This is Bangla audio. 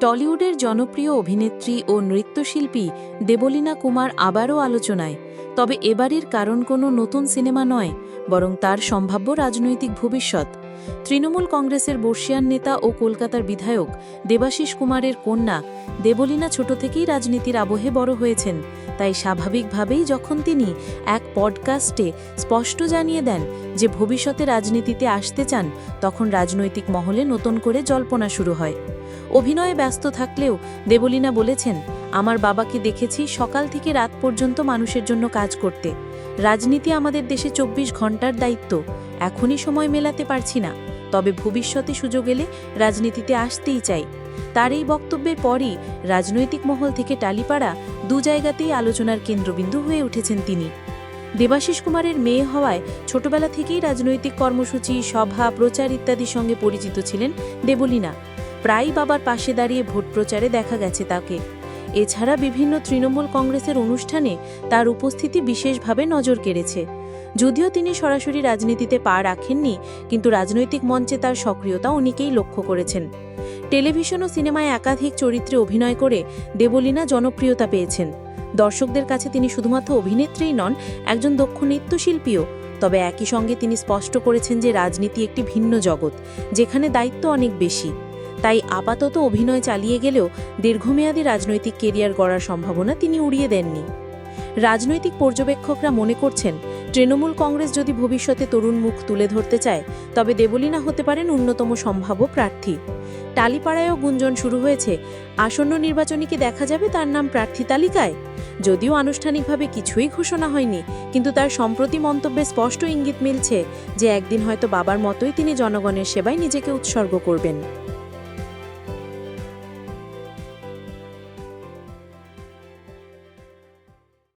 টলিউডের জনপ্রিয় অভিনেত্রী ও নৃত্যশিল্পী দেবলীনা কুমার আবারও আলোচনায়, তবে এবারের কারণ কোনো নতুন সিনেমা নয়, বরং তার সম্ভাব্য রাজনৈতিক ভবিষ্যৎ। তৃণমূল কংগ্রেসের বর্ষিয়ান নেতা ও কলকাতার বিধায়ক দেবাশিস কুমারের কন্যা দেবলীনা ছোট থেকেই রাজনীতির আবহে বড় হয়েছেন। তাই স্বাভাবিকভাবেই যখন তিনি এক পডকাস্টে স্পষ্ট জানিয়ে দেন যে ভবিষ্যতে রাজনীতিতে আসতে চান, তখন রাজনৈতিক মহলে নতুন করে জল্পনা শুরু হয়। অভিনয়ে ব্যস্ত থাকলেও দেবলীনা বলেছেন আমার বাবাকে দেখেছি সকাল থেকে রাত পর্যন্ত মানুষের জন্য কাজ করতে। রাজনীতি আমাদের দেশে চব্বিশ ঘণ্টার দায়িত্ব। এখনই সময় মেলাতে পারছি না। তবে ভবিষ্যতে সুযোগ এলে রাজনীতিতে আসতেই চাই। তার এই বক্তব্যের পরই রাজনৈতিক মহল থেকে টালিপাড়া দু জায়গাতেই আলোচনার কেন্দ্রবিন্দু হয়ে উঠেছেন তিনি। দেবাশিস কুমারের মেয়ে হওয়ায় ছোটবেলা থেকেই রাজনৈতিক কর্মসূচি, সভা, প্রচার ইত্যাদির সঙ্গে পরিচিত ছিলেন দেবলীনা। প্রায় বাবার পাশে দাঁড়িয়ে ভোট প্রচারে দেখা গেছে তাকে। এছাড়া বিভিন্ন তৃণমূল কংগ্রেসের অনুষ্ঠানে তার উপস্থিতি বিশেষভাবে নজর কেড়েছে। যদিও তিনি সরাসরি রাজনীতিতে পা রাখেননি, কিন্তু রাজনৈতিক মঞ্চে তার সক্রিয়তা অনেকেই লক্ষ্য করেছেন। টেলিভিশন ও সিনেমায় একাধিক চরিত্রে অভিনয় করে দেবলীনা জনপ্রিয়তা পেয়েছেন। দর্শকদের কাছে তিনি শুধুমাত্র অভিনেত্রীই নন, একজন দক্ষ নৃত্যশিল্পীও। তবে একই সঙ্গে তিনি স্পষ্ট করেছেন যে রাজনীতি একটি ভিন্ন জগৎ, যেখানে দায়িত্ব অনেক বেশি। তাই আপাতত অভিনয় চালিয়ে গেলেও দীর্ঘমেয়াদী রাজনৈতিক কেরিয়ার গড়ার সম্ভাবনা তিনি উড়িয়ে দেননি। রাজনৈতিক পর্যবেক্ষকরা মনে করছেন, তৃণমূল কংগ্রেস যদি ভবিষ্যতে তরুণ মুখ তুলে ধরতে চায়, তবে দেবলীনা হতে পারেন অন্যতম সম্ভাব্য প্রার্থী। টালিপাড়ায়ও গুঞ্জন শুরু হয়েছে, আসন্ন নির্বাচনে কি দেখা যাবে তার নাম প্রার্থী তালিকায়? যদিও আনুষ্ঠানিকভাবে কিছুই ঘোষণা হয়নি, কিন্তু তার সম্প্রতি মন্তব্যে স্পষ্ট ইঙ্গিত মিলছে যে একদিন হয়তো বাবার মতোই তিনি জনগণের সেবায় নিজেকে উৎসর্গ করবেন।